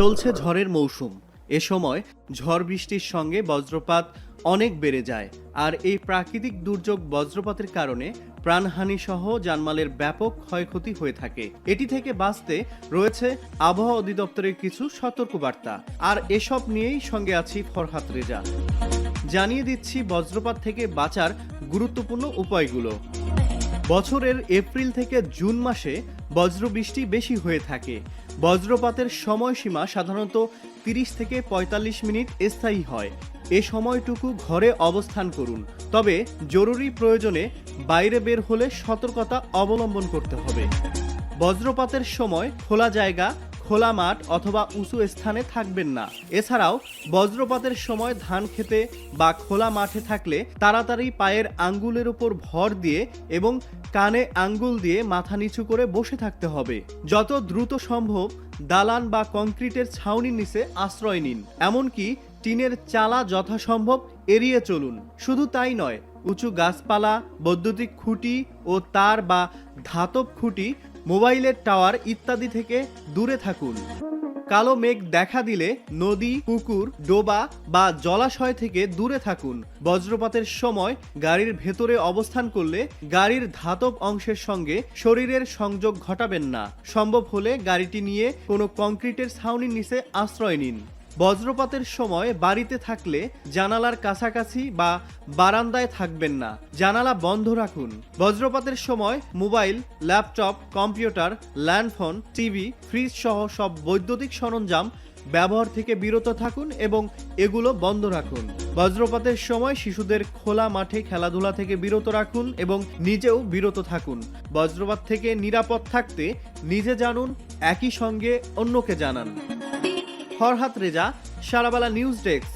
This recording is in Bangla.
চলছে ঝড়ের মৌসুম। এ সময় ঝড় বৃষ্টির সঙ্গে বজ্রপাত অনেক বেড়ে যায়, আর এই প্রাকৃতিক দুর্যোগ বজ্রপাতের কারণে প্রাণহানি সহ জানমালের ব্যাপক ক্ষয়ক্ষতি হয়ে থাকে। এটি থেকে বাঁচতে রয়েছে আবহাওয়া অধিদপ্তরের কিছু সতর্কবার্তা। আর এসব নিয়েই সঙ্গে আছি ফরহাত রেজা। জানিয়ে দিচ্ছি, বজ্রপাত থেকে বাঁচার গুরুত্বপূর্ণ উপায়গুলো। বছরের এপ্রিল থেকে জুন মাসে বজ্রবৃষ্টি বেশি হয়ে থাকে। বজ্রপাতের সময়সীমা সাধারণত তিরিশ থেকে পঁয়তাল্লিশ মিনিট স্থায়ী হয়। এ সময়টুকু ঘরে অবস্থান করুন। তবে জরুরি প্রয়োজনে বাইরে বের হলে সতর্কতা অবলম্বন করতে হবে। বজ্রপাতের সময় খোলা জায়গা খোলা মাঠ অথবা উঁচু স্থানে থাকবেন না। এছাড়াও, বজ্রপাতের সময় ধান খেতে বা খোলা মাঠে থাকলে তাড়াতাড়ি পায়ের আঙ্গুলের উপর ভর দিয়ে এবং কানে আঙ্গুল দিয়ে মাথা নিচু করে বসে থাকতে হবে। যত দ্রুত সম্ভব দালান বা কংক্রিটের ছাউনির নিচে আশ্রয় নিন। এমনকি টিনের চালা যথাসম্ভব এড়িয়ে চলুন। শুধু তাই নয়, উঁচু গাছপালা, বৈদ্যুতিক খুঁটি ও তার বা ধাতব খুঁটি মোবাইলের টাওয়ার ইত্যাদি থেকে দূরে থাকুন। কালো মেঘ দেখা দিলে নদী, পুকুর, ডোবা বা জলাশয় থেকে দূরে থাকুন। বজ্রপাতের সময় গাড়ির ভেতরে অবস্থান করলে গাড়ির ধাতব অংশের সঙ্গে শরীরের সংযোগ ঘটাবেন না। সম্ভব হলে গাড়িটি নিয়ে কোনো কংক্রিটের ছাউনির নিচে আশ্রয় নিন। বজ্রপাতের সময় বাড়িতে থাকলে জানালার কাছাকাছি বা বারান্দায় থাকবেন না। জানালা বন্ধ রাখুন। বজ্রপাতের সময় mobile, laptop, computer, landphone, TV, fridge সহ সব বৈদ্যুতিক সরঞ্জাম ব্যবহার থেকে বিরত থাকুন এবং এগুলো বন্ধ রাখুন। বজ্রপাতের সময় শিশুদের খোলা মাঠে খেলাধুলা থেকে বিরত রাখুন এবং নিজেও বিরত থাকুন। বজ্রপাত থেকে নিরাপদ থাকতে নিজে জানুন, একই সঙ্গে অন্যকে জানান। Farhat Reza Sarabala news desk.